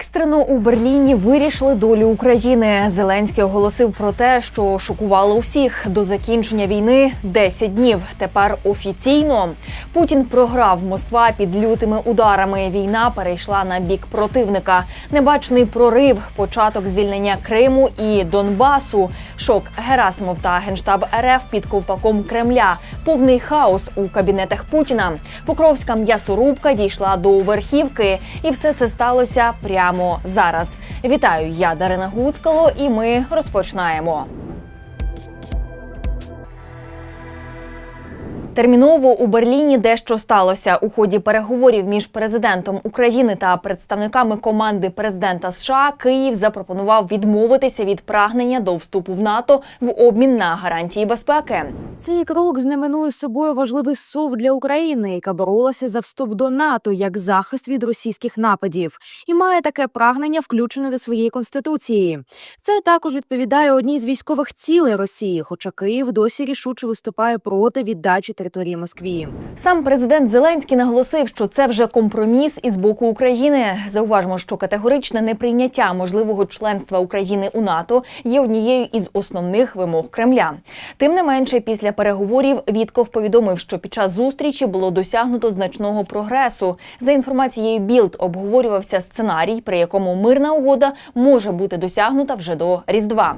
Екстрено у Берліні вирішили долю України. Зеленський оголосив про те, що шокувало усіх до закінчення війни 10 днів. Тепер офіційно Путін програв Москва під лютими ударами. Війна перейшла на бік противника. Небачений прорив, початок звільнення Криму і Донбасу. Шок Герасимов та генштаб РФ під ковпаком Кремля. Повний хаос у кабінетах Путіна. Покровська м'ясорубка дійшла до верхівки, і все це сталося прямо зараз. Вітаю, я Дарина Гуцкало, і ми розпочинаємо. Терміново у Берліні дещо сталося у ході переговорів між президентом України та представниками команди президента США. Київ запропонував відмовитися від прагнення до вступу в НАТО в обмін на гарантії безпеки. Цей крок знаменує собою важливий сув для України, яка боролася за вступ до НАТО як захист від російських нападів, і має таке прагнення включене до своєї конституції. Це також відповідає одній з військових цілей Росії, хоча Київ досі рішуче виступає проти віддачі території Москві. Сам президент Зеленський наголосив, що це вже компроміс із боку України. Зауважмо, що категоричне неприйняття можливого членства України у НАТО є однією із основних вимог Кремля. Тим не менше, після переговорів Вітков повідомив, що під час зустрічі було досягнуто значного прогресу. За інформацією Білд обговорювався сценарій, при якому мирна угода може бути досягнута вже до Різдва.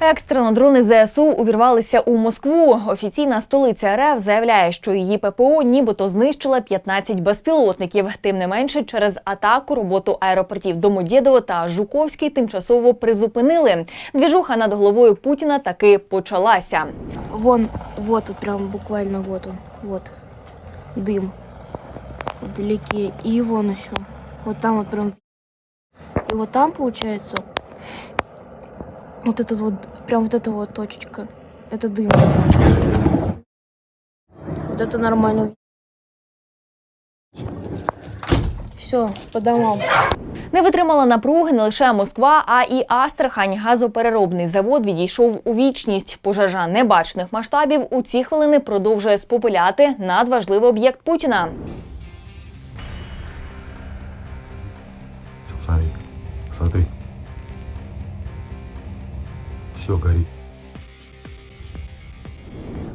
Екстрено дрони ЗСУ увірвалися у Москву. Офіційна столиця РФ заявляє, що її ППО нібито знищила 15 безпілотників. Тим не менше, через атаку роботу аеропортів Домодєдово та Жуковський тимчасово призупинили. Двіжуха над головою Путіна таки почалася. Вон, вот прям буквально вот вот дым вдалеке. И вон еще. Вот там вот прям. И вот там получается вот этот вот, прям вот эта вот точечка. Это дым. Вот это нормально. Все, по домам. Не витримала напруги не лише Москва, а і Астрахань. Газопереробний завод відійшов у вічність. Пожежа небачених масштабів у ці хвилини продовжує спопиляти надважливий об'єкт Путіна. Смотри, смотри. Все горит.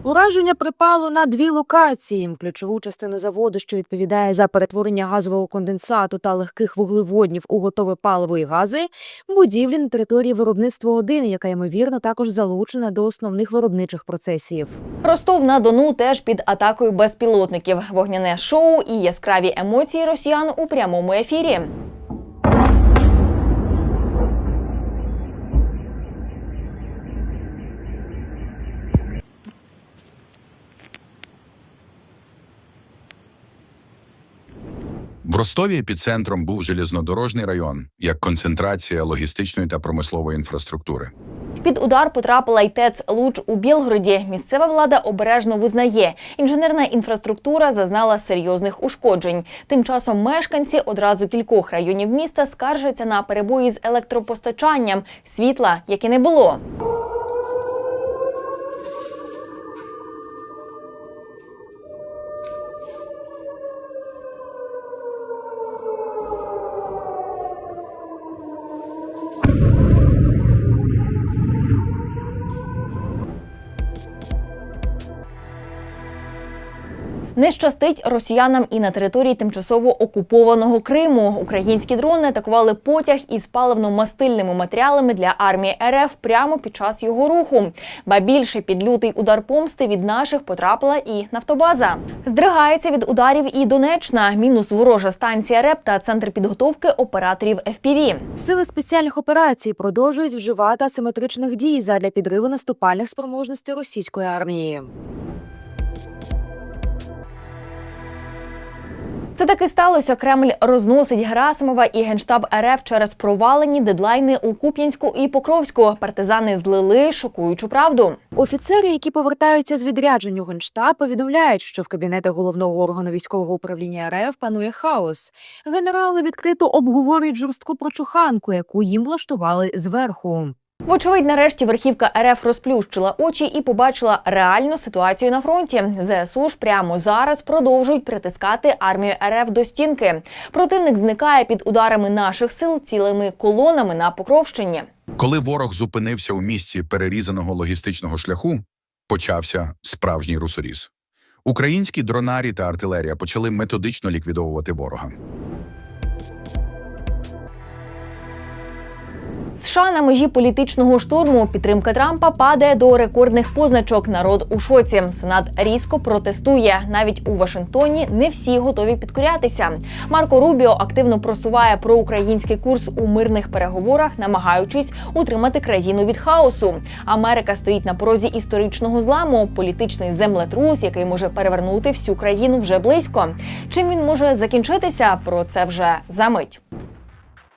Ураження припало на дві локації: ключову частину заводу, що відповідає за перетворення газового конденсату та легких вуглеводнів у готове паливо і гази, будівлі на території виробництва 1 яка ймовірно також залучена до основних виробничих процесів. Ростов на Дону теж під атакою безпілотників. Вогняне шоу і яскраві емоції росіян у прямому ефірі. В Ростові епіцентром був железнодорожний район як концентрація логістичної та промислової інфраструктури. Під удар потрапила й ТЕЦ Луч у Білгороді. Місцева влада обережно визнає, інженерна інфраструктура зазнала серйозних ушкоджень. Тим часом мешканці одразу кількох районів міста скаржаться на перебої з електропостачанням, світла, яке не було. Не щастить росіянам і на території тимчасово окупованого Криму. Українські дрони атакували потяг із паливно-мастильними матеріалами для армії РФ прямо під час його руху. Ба більше під лютий удар помсти від наших потрапила і нафтобаза. Здригається від ударів і Донечна. Мінус ворожа станція РЕП та центр підготовки операторів FPV. Сили спеціальних операцій продовжують вживати асиметричних дій задля підриву наступальних спроможностей російської армії. Це таки сталося. Кремль розносить Герасимова і генштаб РФ через провалені дедлайни у Куп'янську і Покровську. Партизани злили шокуючу правду. Офіцери, які повертаються з відряджень у Генштаб, повідомляють, що в кабінетах головного органу військового управління РФ панує хаос. Генерали відкрито обговорюють жорстку прочуханку, яку їм влаштували зверху. Вочевидь, нарешті верхівка РФ розплющила очі і побачила реальну ситуацію на фронті. ЗСУ ж прямо зараз продовжують притискати армію РФ до стінки. Противник зникає під ударами наших сил цілими колонами на Покровщині. Коли ворог зупинився у місці перерізаного логістичного шляху, почався справжній русоріз. Українські дронарі та артилерія почали методично ліквідовувати ворога. США на межі політичного штурму підтримка Трампа падає до рекордних позначок. Народ у шоці. Сенат різко протестує. Навіть у Вашингтоні не всі готові підкорятися. Марко Рубіо активно просуває проукраїнський курс у мирних переговорах, намагаючись утримати країну від хаосу. Америка стоїть на порозі історичного зламу. Політичний землетрус, який може перевернути всю країну вже близько. Чим він може закінчитися? Про це вже за мить.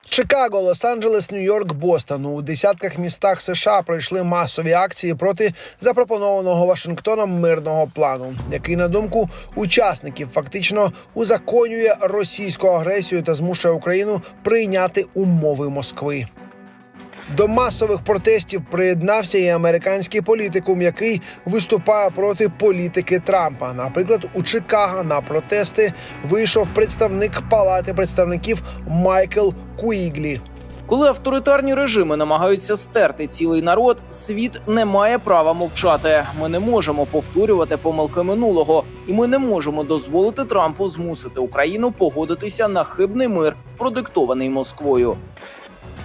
Чикаго, Лос-Анджелес, Нью-Йорк, Бостон. У десятках містах США пройшли масові акції проти запропонованого Вашингтоном мирного плану, який, на думку учасників, фактично узаконює російську агресію та змушує Україну прийняти умови Москви. До масових протестів приєднався і американський політикум, який виступає проти політики Трампа. Наприклад, у Чикаго на протести вийшов представник Палати представників Майкл Куіглі. Коли авторитарні режими намагаються стерти цілий народ, світ не має права мовчати. Ми не можемо повторювати помилки минулого, і ми не можемо дозволити Трампу змусити Україну погодитися на хибний мир, продиктований Москвою.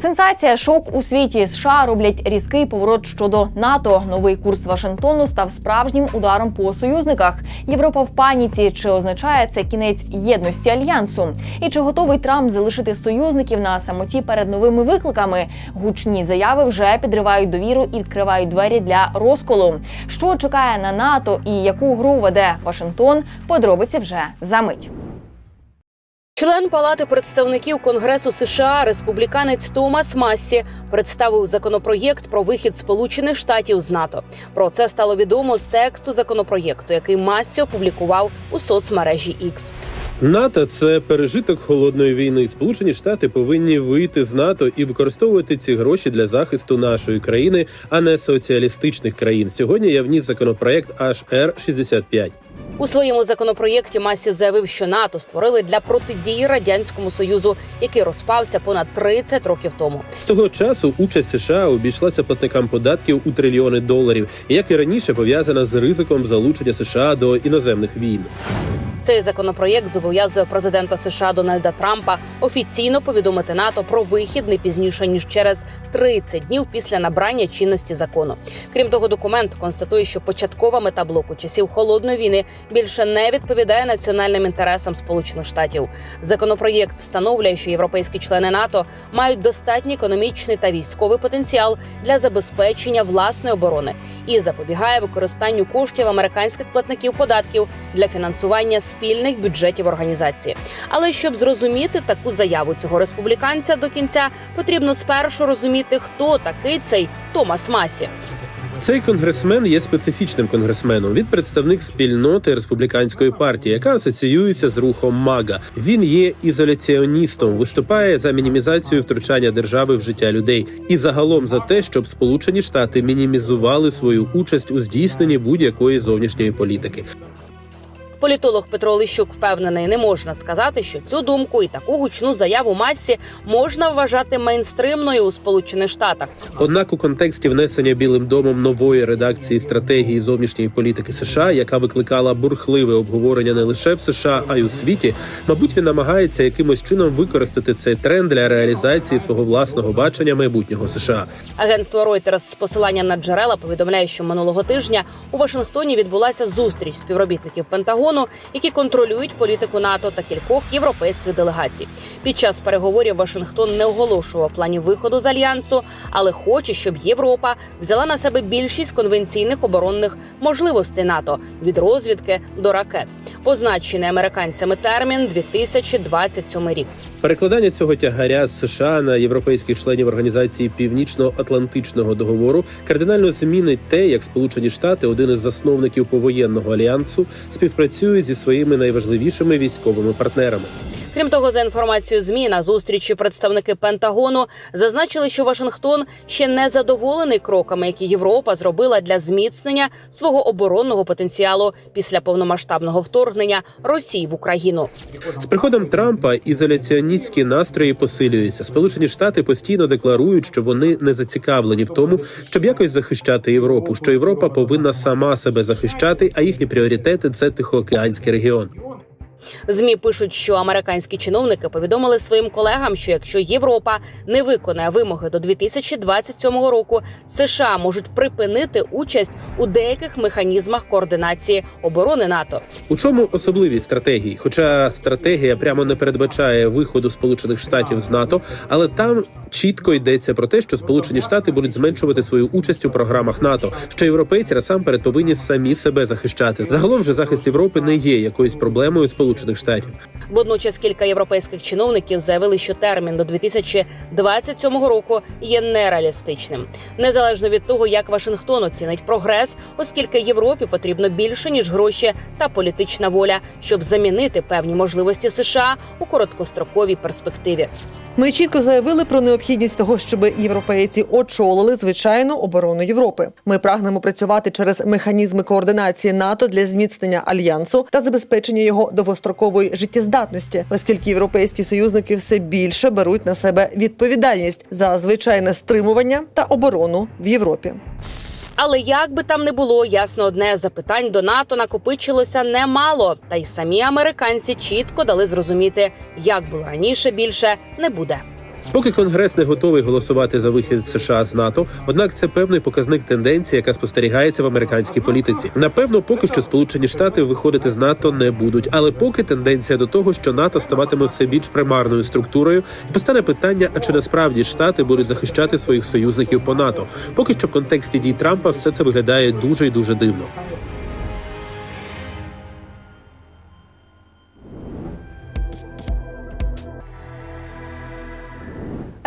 Сенсація, шок у світі. США роблять різкий поворот щодо НАТО. Новий курс Вашингтону став справжнім ударом по союзниках. Європа в паніці. Чи означає це кінець єдності альянсу? І чи готовий Трамп залишити союзників на самоті перед новими викликами? Гучні заяви вже підривають довіру і відкривають двері для розколу. Що чекає на НАТО і яку гру веде Вашингтон? Подробиці вже за мить. Член Палати представників Конгресу США, республіканець Томас Массі, представив законопроєкт про вихід Сполучених Штатів з НАТО. Про це стало відомо з тексту законопроєкту, який Массі опублікував у соцмережі X. НАТО це пережиток холодної війни. Сполучені Штати повинні вийти з НАТО і використовувати ці гроші для захисту нашої країни, а не соціалістичних країн. Сьогодні я вніс законопроект HR 65 У своєму законопроєкті Масі заявив, що НАТО створили для протидії радянському союзу, який розпався понад 30 років тому. З того часу участь США обійшлася платникам податків у трильйони доларів, як і раніше пов'язана з ризиком залучення США до іноземних війн. Цей законопроєкт зобов'язує президента США Дональда Трампа офіційно повідомити НАТО про вихід не пізніше ніж через 30 днів після набрання чинності закону. Крім того, документ констатує, що початкова мета блоку часів холодної війни більше не відповідає національним інтересам Сполучених Штатів. Законопроєкт встановлює, що європейські члени НАТО мають достатній економічний та військовий потенціал для забезпечення власної оборони і запобігає використанню коштів американських платників податків для фінансування спільних бюджетів організації. Але щоб зрозуміти таку заяву цього республіканця до кінця, потрібно спершу розуміти, хто такий цей Томас Масі. Цей конгресмен є специфічним конгресменом. Він представник спільноти республіканської партії, яка асоціюється з рухом МАГА. Він є ізоляціоністом, виступає за мінімізацію втручання держави в життя людей і загалом за те, щоб Сполучені Штати мінімізували свою участь у здійсненні будь-якої зовнішньої політики. Політолог Петро Лищук впевнений, не можна сказати, що цю думку і таку гучну заяву масі можна вважати мейнстримною у Сполучених Штатах. Однак у контексті внесення Білим домом нової редакції стратегії зовнішньої політики США, яка викликала бурхливе обговорення не лише в США, а й у світі, мабуть, він намагається якимось чином використати цей тренд для реалізації свого власного бачення майбутнього США. Агентство Reuters з посиланням на джерела повідомляє, що минулого тижня у Вашингтоні відбулася зустріч співробітників Пентагону, які контролюють політику НАТО та кількох європейських делегацій. Під час переговорів Вашингтон не оголошував планів виходу з альянсу, але хоче, щоб Європа взяла на себе більшість конвенційних оборонних можливостей НАТО від розвідки до ракет. Позначений американцями термін 2027 рік. Перекладання цього тягаря з США на європейських членів організації Північно-Атлантичного договору кардинально змінить те, як Сполучені Штати, один із засновників повоєнного альянсу, співпрацюють зі своїми найважливішими військовими партнерами. Крім того, за інформацією змі на зустрічі представники Пентагону зазначили, що Вашингтон ще не задоволений кроками, які Європа зробила для зміцнення свого оборонного потенціалу після повномасштабного вторгнення Росії в Україну. З приходом Трампа ізоляціоністські настрої посилюються. Сполучені Штати постійно декларують, що вони не зацікавлені в тому, щоб якось захищати Європу. Що Європа повинна сама себе захищати, а їхні пріоритети це Тихоокеанський регіон. Змі пишуть, що американські чиновники повідомили своїм колегам, що якщо Європа не виконає вимоги до 2027 року, США можуть припинити участь у деяких механізмах координації оборони НАТО. У чому особливість стратегії? Хоча стратегія прямо не передбачає виходу Сполучених Штатів з НАТО, але там чітко йдеться про те, що Сполучені Штати будуть зменшувати свою участь у програмах НАТО, що європейці насамперед повинні самі себе захищати. Загалом же захист Європи не є якоюсь проблемою Сполучених Штатів. Водночас кілька європейських чиновників заявили, що термін до 2027 року є нереалістичним, незалежно від того, як Вашингтон оцінить прогрес, оскільки Європі потрібно більше ніж гроші та політична воля, щоб замінити певні можливості США у короткостроковій перспективі. Ми чітко заявили про необхідність того, щоб європейці очолили звичайну оборону Європи. Ми прагнемо працювати через механізми координації НАТО для зміцнення альянсу та забезпечення його довгострокової життєздатності, оскільки європейські союзники все більше беруть на себе відповідальність за звичайне стримування та оборону в Європі. Але як би там не було, ясно одне запитань до НАТО накопичилося немало. Та й самі американці чітко дали зрозуміти, як було раніше більше не буде. Поки Конгрес не готовий голосувати за вихід США з НАТО, однак це певний показник тенденції, яка спостерігається в американській політиці. Напевно, поки що Сполучені Штати виходити з НАТО не будуть, але поки тенденція до того, що НАТО ставатиме все більш примарною структурою, і постане питання: а чи насправді штати будуть захищати своїх союзників по НАТО? Поки що в контексті дій Трампа все це виглядає дуже і дуже дивно.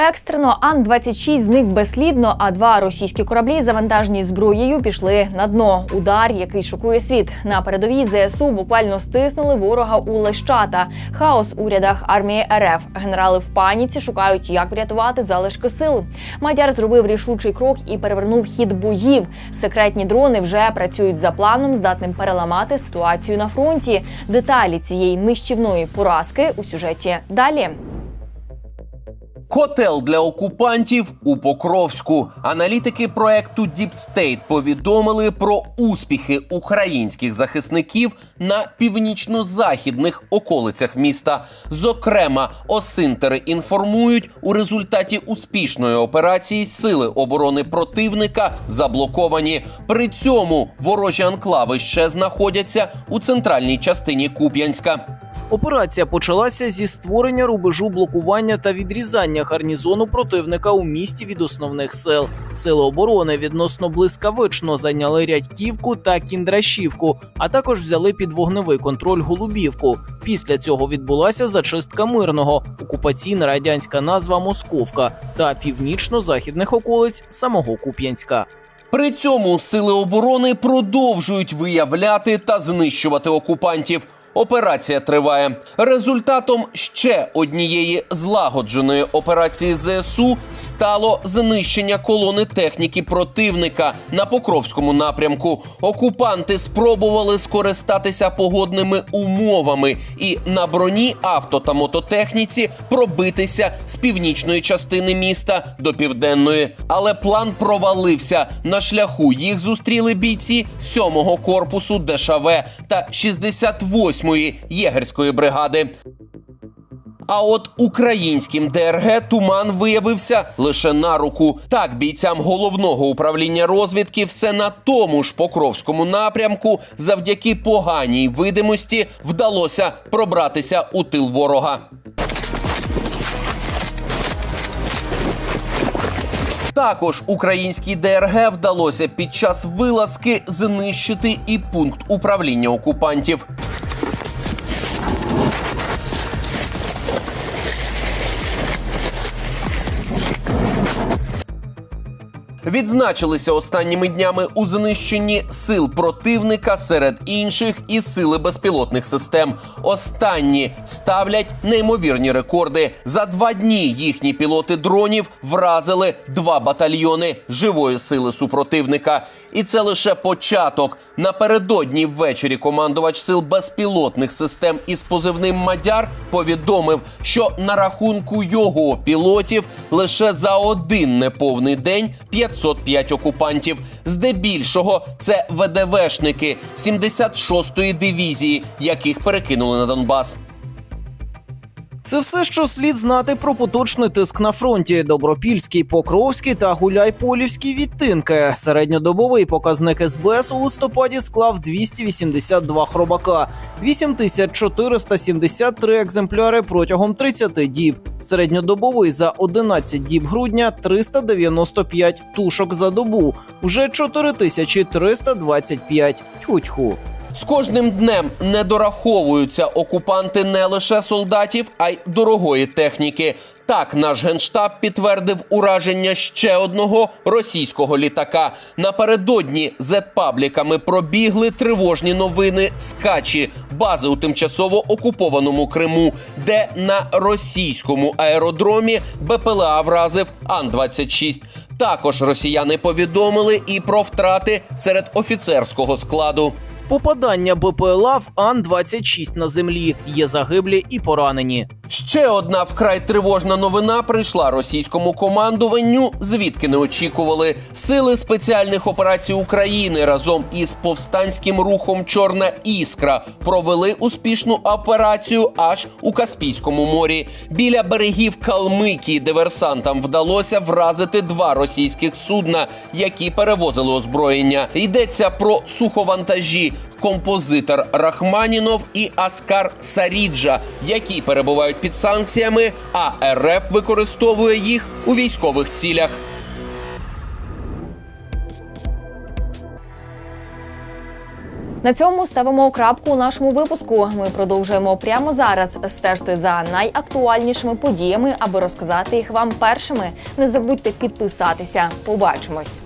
Екстрено Ан-26 зник безслідно, а два російські кораблі, завантажені зброєю, пішли на дно. Удар, який шокує світ. На передовій ЗСУ буквально стиснули ворога у Лещата. Хаос у рядах армії РФ. Генерали в паніці шукають, як врятувати залишки сил. Мадяр зробив рішучий крок і перевернув хід боїв. Секретні дрони вже працюють за планом, здатним переламати ситуацію на фронті. Деталі цієї нищівної поразки у сюжеті далі. Котел для окупантів у Покровську. Аналітики проекту Deep State повідомили про успіхи українських захисників на північно-західних околицях міста. Зокрема, осинтери інформують, у результаті успішної операції сили оборони противника заблоковані. При цьому ворожі анклави ще знаходяться у центральній частині Куп'янська. Операція почалася зі створення рубежу блокування та відрізання гарнізону противника у місті від основних сил. Сили оборони відносно блискавично зайняли Рядьківку та Кіндрашівку, а також взяли під вогневий контроль Голубівку. Після цього відбулася зачистка мирного, окупаційна радянська назва Московка та північно-західних околиць самого Куп'янська. При цьому сили оборони продовжують виявляти та знищувати окупантів. Операція триває. Результатом ще однієї злагодженої операції ЗСУ стало знищення колони техніки противника на Покровському напрямку. Окупанти спробували скористатися погодними умовами і на броні авто та мототехніці пробитися з північної частини міста до південної. Але план провалився. На шляху їх зустріли бійці 7-го корпусу ДШВ та 68-ї єгерської бригади. А от українським ДРГ туман виявився лише на руку. Так бійцям головного управління розвідки все на тому ж покровському напрямку, завдяки поганій видимості, вдалося пробратися у тил ворога. Також українській ДРГ вдалося під час вилазки знищити і пункт управління окупантів. Відзначилися останніми днями у знищенні сил противника серед інших і сили безпілотних систем. Останні ставлять неймовірні рекорди. За два дні їхні пілоти дронів вразили два батальйони живої сили супротивника. І це лише початок. Напередодні ввечері командувач сил безпілотних систем із позивним Мадяр повідомив, що на рахунку його пілотів лише за один неповний день 505 окупантів. Здебільшого це ВДВшники 76-ї дивізії, яких перекинули на Донбас. Це все, що слід знати про поточний тиск на фронті: Добропільський, Покровський та Гуляйполівський відтинки. Середньодобовий показник СБС у листопаді склав 282 хробака, 8473 екземпляри протягом 30 діб. Середньодобовий за 11 діб грудня 395 тушок за добу, вже 4325. Тьху-тьху. З кожним днем не дораховуються окупанти не лише солдатів, а й дорогої техніки. Так, наш генштаб підтвердив ураження ще одного російського літака. Напередодні зет-пабліками пробігли тривожні новини з Качі, бази у тимчасово окупованому Криму, де на російському аеродромі БПЛА вразив Ан-26. Також росіяни повідомили і про втрати серед офіцерського складу. Попадання БПЛА в Ан-26 на землі. Є загиблі і поранені. Ще одна вкрай тривожна новина прийшла російському командуванню, звідки не очікували. Сили спеціальних операцій України разом із повстанським рухом Чорна іскра провели успішну операцію аж у Каспійському морі. Біля берегів Калмикії диверсантам вдалося вразити два російських судна, які перевозили озброєння. Йдеться про суховантажі композитор Рахманінов і Аскар Саріджа, які перебувають під санкціями, а РФ використовує їх у військових цілях. На цьому ставимо крапку у нашому випуску. Ми продовжуємо прямо зараз стежити за найактуальнішими подіями, аби розказати їх вам першими. Не забудьте підписатися. Побачимось.